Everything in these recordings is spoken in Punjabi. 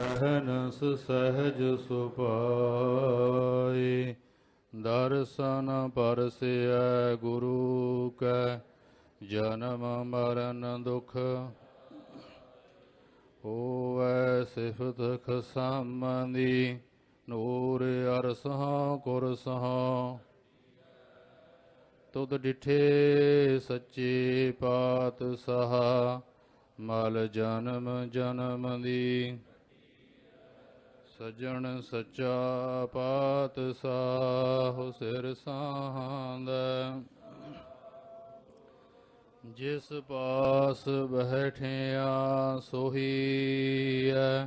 ਅਹਨਸ ਸਹਿਜ ਸੁਪਾਈ, ਦਰਸ਼ਨ ਪਰਸਿਐ ਗੁਰੂ ਕੈ, ਜਨਮ ਮਰਨ ਦੁਖ ਹੋਵੈ ਸਿਫਤ ਖਸਮੰਦੀ ਨੂਰ ਅਰਸਹਾਂ ਕੁਰਸਹਾਂ ਤੁਧ ਡਿਠੇ ਸੱਚੇ ਪਾਤ ਸਹਾ ਮਲ ਜਨਮ ਜਨਮ ਦੀ। ਸਜਣ ਸੱਚਾ ਪਾਤ ਸਾਹੁ ਸਿਰ ਸਾਹੰਦ। ਜਿਸ ਪਾਸ ਬਹਿਠਿਆ ਸੋਹੀਐ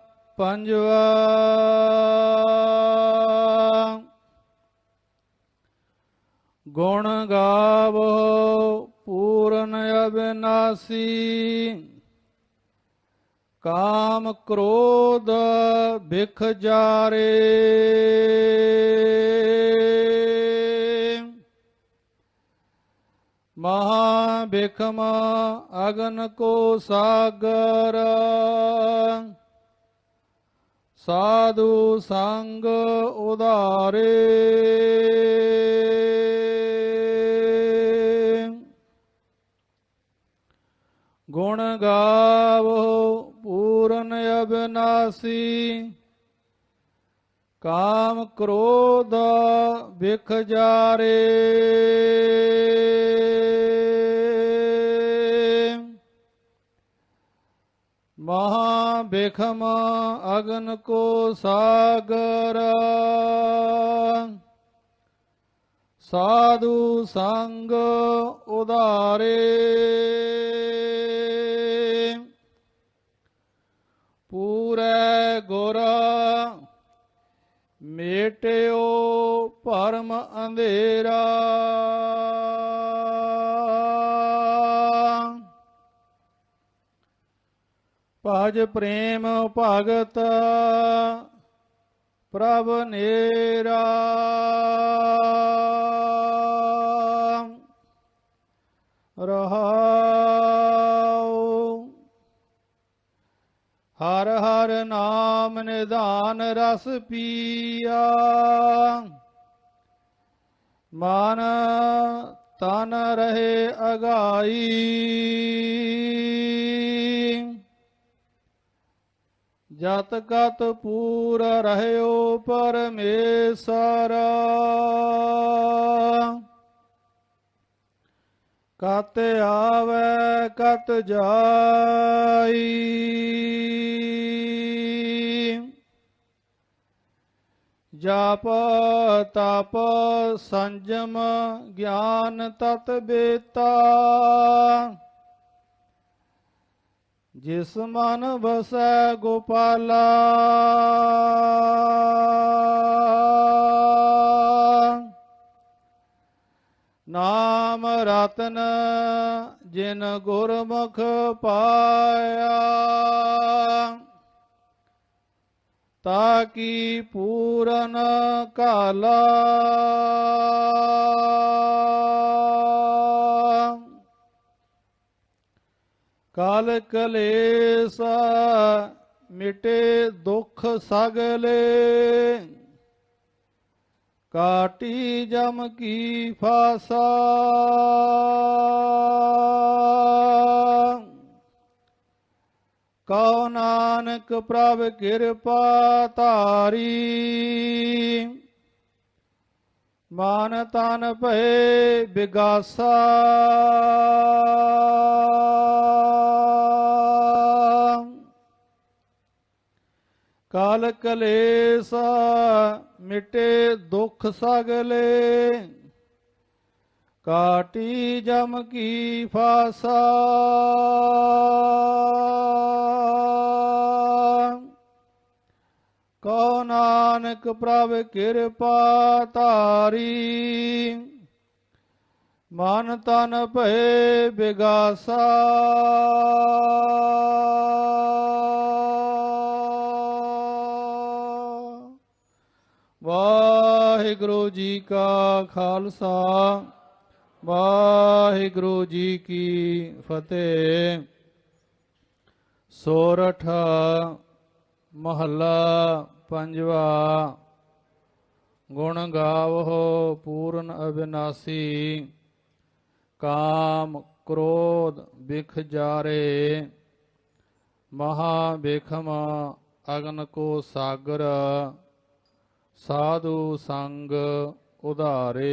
ਪੰਜਵਾ। ਗੁਣ ਗਾਵੋ ਪੂਰਨ ਅਬਿਨਾਸੀ। ਕਾਮ ਕ੍ਰੋਧ ਬਿਖ ਜਾਰੇ। ਮਹਾ ਬਿਖਮ ਅਗਨ ਕੋ ਸਾਗਰ। ਸਾਧੂ ਸੰਗ ਉਧਾਰੇ। ਗੁਣ ਗਾਵੋ ਪੂਰਨ ਅਬਨਾਸੀ। ਕਾਮ ਕ੍ਰੋਧ ਬਿਖ ਜਾਰੇ। ਮਹਾ ਬੇਖਮ ਅਗਨ ਕੋ ਸਾਗਰ। ਸਾਧੂ ਸੰਗ ਉਧਾਰੇ। ਪੂਰੇ ਗੁਰ ਮੇਟਿਓ ਭਰਮ ਅੰਧੇਰਾ। ਭਜ ਪ੍ਰੇਮ ਭਗਤ, ਪ੍ਰਭ ਨੇਰਾ। ਰਹਾਉ, ਹਰ ਹਰ ਨਾਮ ਨਿਧਾਨ ਰਸ ਪੀਆ। ਮਨ ਤਨ ਰਹੇ ਅਗਾਈ। ਜਤ ਕਤ ਪੂਰ ਰਹਿਓ ਪਰਮੇਸ਼ਰ। ਕਤ ਆਵੇ, ਕਤ ਜਾਈ। ਜਾਪ, ਤਪ, ਸੰਜਮ, ਗਿਆਨ ਤਤ ਬੇਤਾ। ਜਿਸ ਮਨ ਵਸੈ ਗੋਪਾਲਾ। ਨਾਮ ਰਤਨ ਜਿਨ ਗੁਰਮੁਖ ਪਾਇਆ। ਤਾਕੀ ਪੂਰਨ ਕਾਲਾ। ਕਾਲ ਕਲੇਸ ਮਿਟੇ ਦੁੱਖ ਸਗਲੇ, ਕਾਟੀ ਜਮ ਕੀ ਫਾਸਾ। ਕਉ ਨਾਨਕ ਪ੍ਰਭ ਕਿਰਪਾ ਧਾਰੀ, ਮਨ ਤਨ ਭਏ ਬਿਗਾਸਾ। ਕਾਲ ਕਲੇਸਾ ਮਿਟੇ ਦੁਖ ਸਗਲੇ, ਕਾਟੀ ਜਮ ਕੀ ਫਾਸਾ। ਕਉ ਨਾਨਕ ਪ੍ਰਭ ਕਿਰਪਾ ਧਾਰੀ, ਮਨ ਤਨ ਭਏ ਬਿਗਾਸਾ। ਵਾਹਿਗੁਰੂ ਜੀ ਕਾ ਖਾਲਸਾ, ਵਾਹਿਗੁਰੂ ਜੀ ਕੀ ਫਤਿਹ। ਸੋਰਠ ਮਹੱਲਾ ਪੰਜਵਾ, ਗੁਣ ਗਾਵੋ ਪੂਰਨ ਅਬਿਨਾਸੀ, ਕਾਮ ਕ੍ਰੋਧ ਬਿਖ ਜਾਰੇ, ਮਹਾ ਬਿਖਮ ਅਗਨ ਕੋ ਸਾਗਰ। ਸਾਧੂ ਸੰਗ ਉਧਾਰੇ।